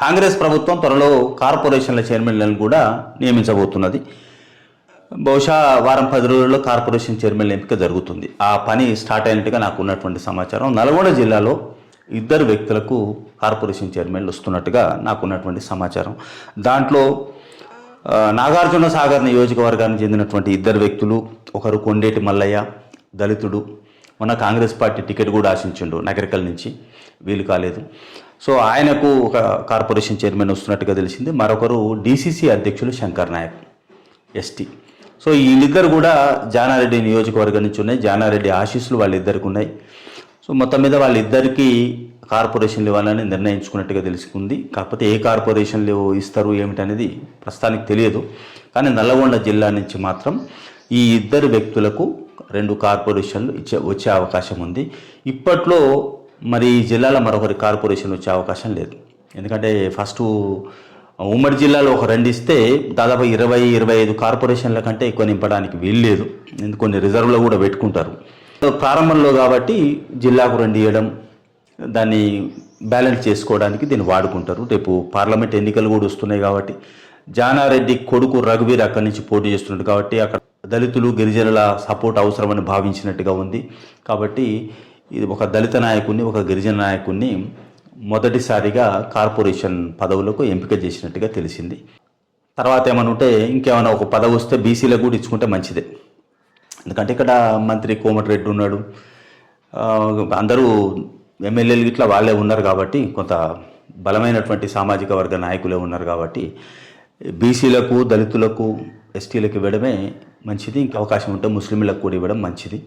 కాంగ్రెస్ ప్రభుత్వం త్వరలో కార్పొరేషన్ల చైర్మన్లను కూడా నియమించబోతున్నది. బహుశా వారం పది రోజుల్లో కార్పొరేషన్ చైర్మన్ ఎంపిక జరుగుతుంది. ఆ పని స్టార్ట్ అయినట్టుగా నాకు ఉన్నటువంటి సమాచారం. నల్గొండ జిల్లాలో ఇద్దరు వ్యక్తులకు కార్పొరేషన్ చైర్మన్లు వస్తున్నట్టుగా నాకున్నటువంటి సమాచారం. దాంట్లో నాగార్జున సాగర్ నియోజకవర్గానికి చెందినటువంటి ఇద్దరు వ్యక్తులు ఒకరు కొండేటి మల్లయ్య దళితుడు. మొన్న కాంగ్రెస్ పార్టీ టికెట్ కూడా ఆశించిండు నగరికల్ నుంచి. వీలు కాలేదు. సో ఆయనకు ఒక కార్పొరేషన్ చైర్మన్ వస్తున్నట్టుగా తెలిసింది. మరొకరు డీసీసీ అధ్యక్షులు శంకర్ నాయక్ ఎస్టీ సో వీళ్ళిద్దరు కూడా జానారెడ్డి నియోజకవర్గం నుంచి ఉన్నాయి. జానారెడ్డి ఆశీస్సులు వాళ్ళిద్దరికి ఉన్నాయి. సో మొత్తం మీద వాళ్ళిద్దరికీ కార్పొరేషన్లు ఇవ్వాలని నిర్ణయించుకున్నట్టుగా తెలుసుకుంది. కాకపోతే ఏ కార్పొరేషన్లు ఇస్తారు ఏమిటనేది ప్రస్తుతానికి తెలియదు. కానీ నల్లగొండ జిల్లా నుంచి మాత్రం ఈ ఇద్దరు వ్యక్తులకు రెండు కార్పొరేషన్లు ఇచ్చే వచ్చే అవకాశం ఉంది. ఇప్పట్లో మరి ఈ జిల్లాలో మరొకరి కార్పొరేషన్ వచ్చే అవకాశం లేదు. ఎందుకంటే ఫస్ట్ ఉమ్మడి జిల్లాలో ఒక రెండు ఇస్తే దాదాపు ఇరవై ఇరవై ఐదు కార్పొరేషన్ల కంటే ఎక్కువ నింపడానికి వీల్లేదు ఎందుకు కొన్ని రిజర్వ్లో కూడా పెట్టుకుంటారు. ప్రారంభంలో కాబట్టి జిల్లాకు రెండు ఇవ్వడం దాన్ని బ్యాలెన్స్ చేసుకోవడానికి దీన్ని వాడుకుంటారు. రేపు పార్లమెంట్ ఎన్నికలు కూడా వస్తున్నాయి కాబట్టి జానారెడ్డి కొడుకు రఘువీర్ అక్కడి నుంచి పోటీ చేస్తున్నాడు కాబట్టి అక్కడ దళితులు గిరిజనుల సపోర్ట్ అవసరమని భావించినట్టుగా ఉంది. కాబట్టి ఇది ఒక దళిత నాయకుడిని ఒక గిరిజన నాయకుడిని మొదటిసారిగా కార్పొరేషన్ పదవులకు ఎంపిక చేసినట్టుగా తెలిసింది. తర్వాత ఏమనుంటే ఉంటే ఇంకేమైనా ఒక పదవి వస్తే బీసీలకు కూడా ఇచ్చుకుంటే మంచిదే. ఎందుకంటే ఇక్కడ మంత్రి కోమటిరెడ్డి ఉన్నాడు. అందరూ ఎమ్మెల్యేలు ఇట్లా వాళ్ళే ఉన్నారు కాబట్టి కొంత బలమైనటువంటి సామాజిక వర్గ నాయకులే ఉన్నారు కాబట్టి బీసీలకు దళితులకు ఎస్టీలకు ఇవ్వడమే మంచిది. ఇంకా అవకాశం ఉంటే ముస్లింలకు కూడా ఇవ్వడం మంచిది.